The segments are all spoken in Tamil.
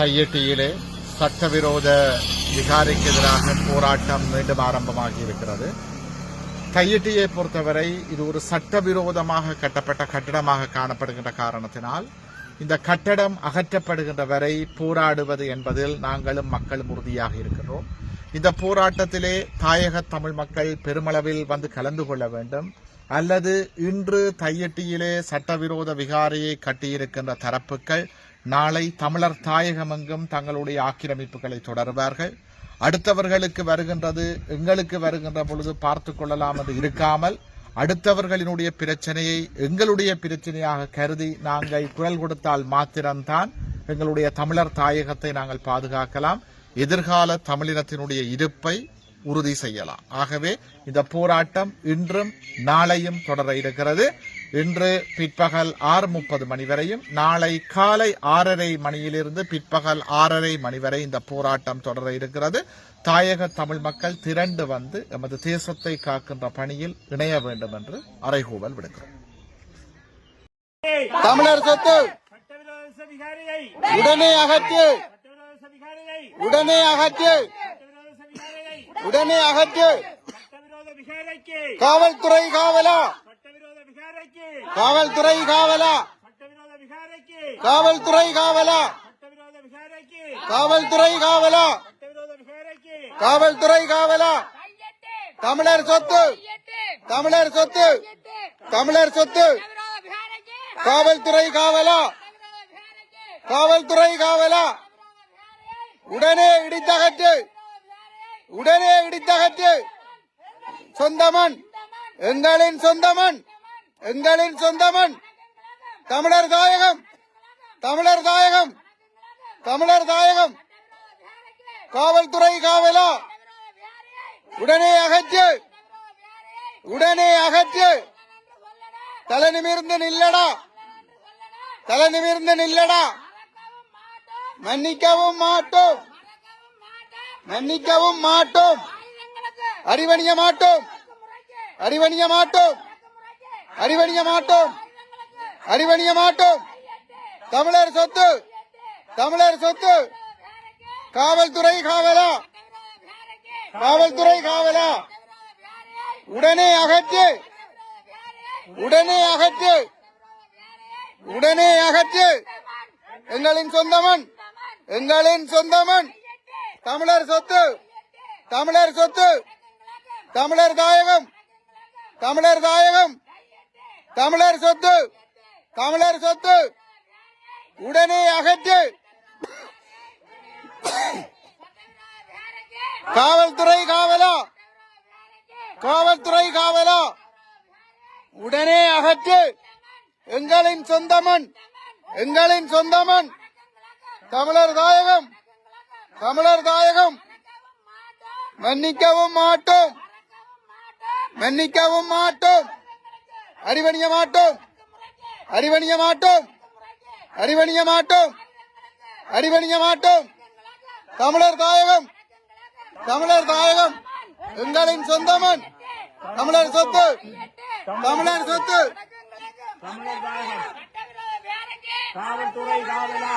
கையெட்டியிலே சட்டவிரோத விகாரைக்கு எதிராக போராட்டம் மீண்டும் ஆரம்பமாகி இருக்கிறது கையெட்டியை பொறுத்தவரை இது ஒரு சட்டவிரோதமாக கட்டப்பட்ட கட்டிடமாக காணப்படுகின்ற காரணத்தினால் இந்த கட்டடம் அகற்றப்படுகின்ற வரை போராடுவது என்பதில் நாங்களும் மக்களும் உறுதியாக இருக்கிறோம் இந்த போராட்டத்திலே தாயக தமிழ் மக்கள் பெருமளவில் வந்து கலந்து கொள்ள வேண்டும். அல்லது இன்று தையட்டியிலே சட்டவிரோத விகாரியை கட்டியிருக்கின்ற தரப்புகள் நாளை தமிழர் தாயகமெங்கும் தங்களுடைய ஆக்கிரமிப்புகளை தொடர்வார்கள். அடுத்தவர்களுக்கு வருகின்றது எங்களுக்கு வருகின்ற பொழுது பார்த்து கொள்ளலாம் என்று இருக்காமல் அடுத்தவர்களினுடைய பிரச்சனையை எங்களுடைய பிரச்சனையாக கருதி நாங்கள் குரல் கொடுத்தால் மாத்திரம்தான் எங்களுடைய தமிழர் தாயகத்தை நாங்கள் பாதுகாக்கலாம். எதிர்கால தமிழினத்தினுடைய இருப்பை உறுதி செய்யலாம். ஆகவே இந்த போராட்டம் இன்றும் நாளையும் தொடர இருக்கிறது. இன்று பிற்பகல் ஆறு முப்பது மணி வரையும் நாளை காலை ஆறரை மணியிலிருந்து பிற்பகல் ஆறரை மணி வரை இந்த போராட்டம் தொடர இருக்கிறது. தாயக தமிழ் மக்கள் திரண்டு வந்து எமது தேசத்தை காக்கின்ற பணியில் இணைய வேண்டும் என்று அறைகூவல் விடுக்கிறோம். தமிழர் சொத்து உடனே அகற்று உடனே அகற்று உடனே அகற்று. காவல்துறை காவல காவல்துறை காவலா. காவல்துறை காவலா. காவல்துறை காவலா. காவல்துறை காவலா. தமிழர் சொத்து. தமிழர் சொத்து. தமிழர் சொத்து. காவல்துறை காவலா. காவல்துறை காவலா. உடனே இடித்தகற்று. உடனே இடித்தகற்று. சொந்தமன். எங்களின் சொந்தமன். எங்களின் சொந்தமன். தமிழர் தாயகம். தமிழர் தாயகம். தமிழர் தாயகம். காவல்துறை காவலா. உடனே அகற்று. உடனே அகற்று. தலை நிமிர்ந்து நில்லடா. தலை நிமிர்ந்து நில்லடா. மன்னிக்கவும் மாட்டோம். மன்னிக்கவும் மாட்டோம். அறிவணிய மாட்டோம். அறிவணிய மாட்டோம். அறிவணிய மாட்டோம். அறிவணிய மாட்டோம். தமிழர் சொத்து. தமிழர் சொத்து. காவல்துறை காவலா. காவல்துறை காவலா. உடனே அகற்று. உடனே அகற்று. உடனே அகற்று. எங்களின் சொந்தமன். எங்களின் சொந்தமன். தமிழர் சொத்து. தமிழர் சொத்து. தமிழர் தாயகம். தமிழர் தாயகம். தமிழர் சொத்து தமிழர் சொத்து. உடனே அகற்று. காவல்துறை காவலா? காவல்துறை காவலா? உடனே அகற்று. எங்களின் சொந்தமன் எங்களின் சொந்தமன் தமிழர் தாயகம் தமிழர் தாயகம். மன்னிக்கவும் மாட்டோம். மன்னிக்கவும் மாட்டோம். அறிவணிய மாட்டோம். அறிவணிய மாட்டோம். அறிவணிய மாட்டோம். அறிவணிய மாட்டோம். தமிழர் தாயகம். தமிழர் தாயகம். எங்களின் சொந்தமன். தமிழர் சொத்து. தமிழர் சொத்து. காவல்துறை காவலா.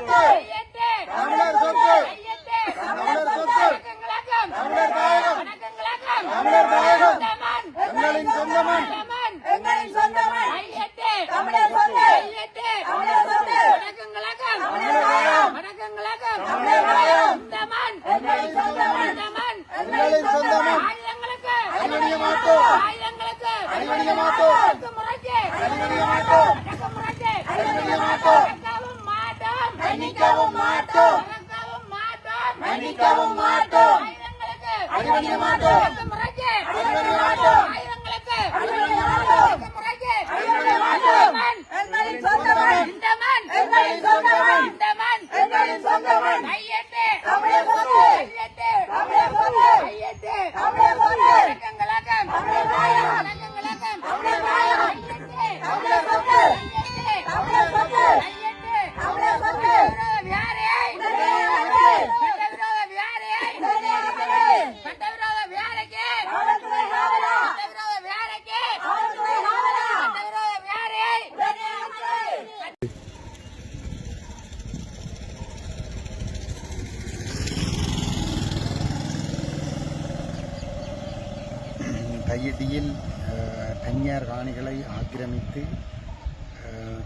Okay. மாட்டோம் தையடியில் தனியார் காணிகளை ஆக்கிரமித்து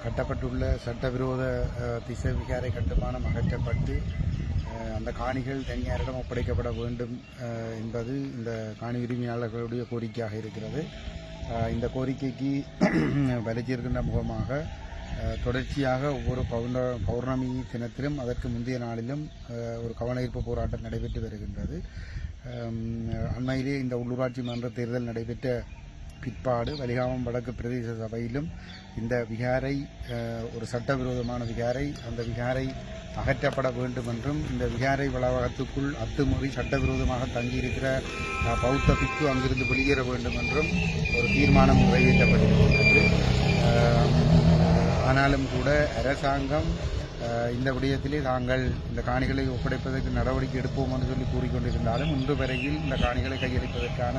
கட்டப்பட்டுள்ள சட்டவிரோத திசைவிகாரை திசை விகாரை கட்டுமானம் அகற்றப்பட்டு அந்த காணிகள் தனியாரிடம் ஒப்படைக்கப்பட வேண்டும் என்பது இந்த காணி உரிமையாளர்களுடைய கோரிக்கையாக இருக்கிறது. இந்த கோரிக்கைக்கு வலிச்சிருக்கின்ற முகமாக தொடர்ச்சியாக ஒவ்வொரு பௌர்ண பௌர்ணமி தினத்திலும் அதற்கு முந்தைய நாளிலும் ஒரு கவனஈர்ப்பு போராட்டம் நடைபெற்று வருகின்றது. அண்மையிலே இந்த உள்ளூராட்சி மன்ற தேர்தல் நடைபெற்ற பிற்பாடு வலிகாமம் வடக்கு பிரதேச சபையிலும் இந்த விகாரை ஒரு சட்டவிரோதமான விகாரை அந்த விகாரை அகற்றப்பட வேண்டும் என்றும் இந்த விகாரை வளாகத்துக்குள் அத்துமுறை சட்டவிரோதமாக தங்கியிருக்கிற பௌத்த பிக்கு அங்கிருந்து வெளியேற வேண்டும் என்றும் ஒரு தீர்மானம் நிறைவேற்றப்பட்டிருக்கிறது ஆனாலும் கூட அரசாங்கம் இந்த விடயத்திலே தாங்கள் இந்த காணிகளை ஒப்படைப்பதற்கு நடவடிக்கை எடுப்போம் என்று சொல்லி கூறிக்கொண்டிருந்தாலும் இன்று வரையில் இந்த காணிகளை கையளிப்பதற்கான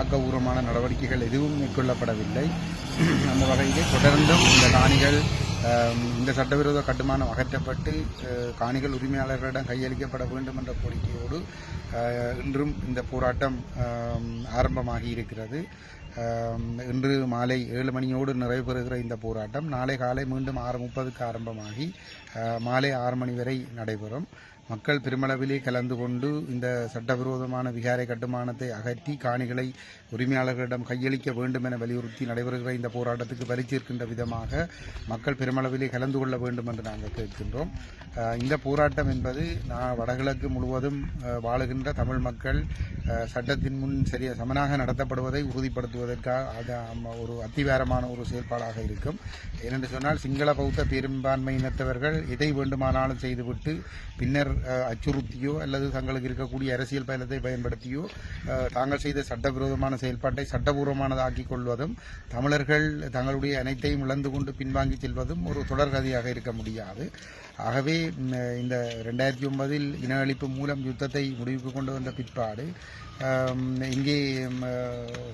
ஆக்கபூர்வமான நடவடிக்கைகள் எதுவும் மேற்கொள்ளப்படவில்லை. அந்த வகையிலே தொடர்ந்தும் இந்த காணிகள் இந்த சட்டவிரோத கட்டுமானம் அகற்றப்பட்டு காணிகள் உரிமையாளர்களிடம் கையளிக்கப்பட வேண்டும் என்ற கோரிக்கையோடு இன்றும் இந்த போராட்டம் ஆரம்பமாகி இருக்கிறது. இன்று மாலை ஏழு மணியோடு நிறைவு பெறுகிற இந்த போராட்டம் நாளை காலை மீண்டும் ஆறு முப்பதுக்கு ஆரம்பமாகி மாலை ஆறு மணி வரை நடைபெறும். மக்கள் பெருமளவிலே கலந்து கொண்டு இந்த சட்டவிரோதமான விகாரை கட்டுமானத்தை அகற்றி காணிகளை உரிமையாளர்களிடம் கையளிக்க வேண்டும் என வலியுறுத்தி நடைபெறுகிற இந்த போராட்டத்துக்கு வலிச்சேர்க்கின்ற விதமாக மக்கள் பெருமளவிலே கலந்து கொள்ள வேண்டும் என்று நாங்கள் கேட்கின்றோம் இந்த போராட்டம் என்பது நான் வடகிழக்கு முழுவதும் வாழுகின்ற தமிழ் மக்கள் சட்டத்தின் முன் சரிய சமனாக நடத்தப்படுவதை உறுதிப்படுத்துவதற்காக அது அம்ம ஒரு அத்திவாரமான ஒரு செயல்பாடாக இருக்கும் ஏனென்று சொன்னால் சிங்கள பௌத்த பெரும்பான்மை இனத்தவர்கள் எதை வேண்டுமானாலும் செய்துவிட்டு பின்னர் அச்சுறுத்தியோ அல்லது தங்களுக்கு இருக்கக்கூடிய அரசியல் பயணத்தை பயன்படுத்தியோ தாங்கள் செய்த சட்டவிரோதமான செயல்பாட்டை சட்டபூர்வமானதாக்கிக் கொள்வதும் தமிழர்கள் தங்களுடைய அனைத்தையும் இழந்து கொண்டு பின்வாங்கி செல்வதும் ஒரு தொடர்கதையாக இருக்க முடியாது. ஆகவே இந்த ரெண்டாயிரத்தி ஒன்பதில் இன அழிப்பு மூலம் யுத்தத்தை முடிவுக்கு கொண்டு வந்த பிற்பாடு இங்கே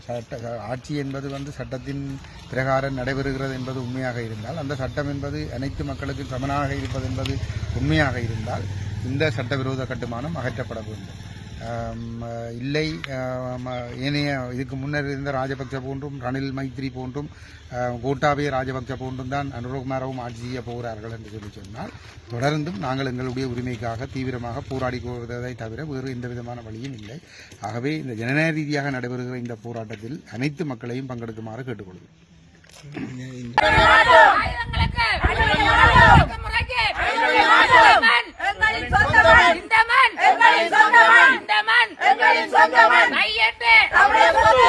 சட்ட ஆட்சி என்பது வந்து சட்டத்தின் பிரகாரம் நடைபெறுகிறது என்பது உண்மையாக இருந்தால் அந்த சட்டம் என்பது அனைத்து மக்களுக்கும் சமனாக இருப்பது என்பது உண்மையாக இருந்தால் இந்த சட்டவிரோத கட்டுமானம் அகற்றப்பட வேண்டும் இல்லை ஏனைய இதுக்கு முன்னர் இருந்த ராஜபக்ச போன்றும் ரணில் மைத்ரி போன்றும் கோட்டாபய ராஜபக்ச போன்றும் தான் அனுரகுமாரவும் ஆட்சி செய்ய போகிறார்கள் என்று சொல்லி சொன்னால் தொடர்ந்தும் நாங்கள் எங்களுடைய உரிமைக்காக தீவிரமாக போராடி வருவதை தவிர வேறு எந்த விதமான வழியும் இல்லை ஆகவே இந்த ஜனநாயக ரீதியாக நடைபெறுகிற இந்த போராட்டத்தில் அனைத்து மக்களையும் பங்கெடுக்குமாறு கேட்டுக்கொள்கிறேன் ஆயுதங்களுக்கு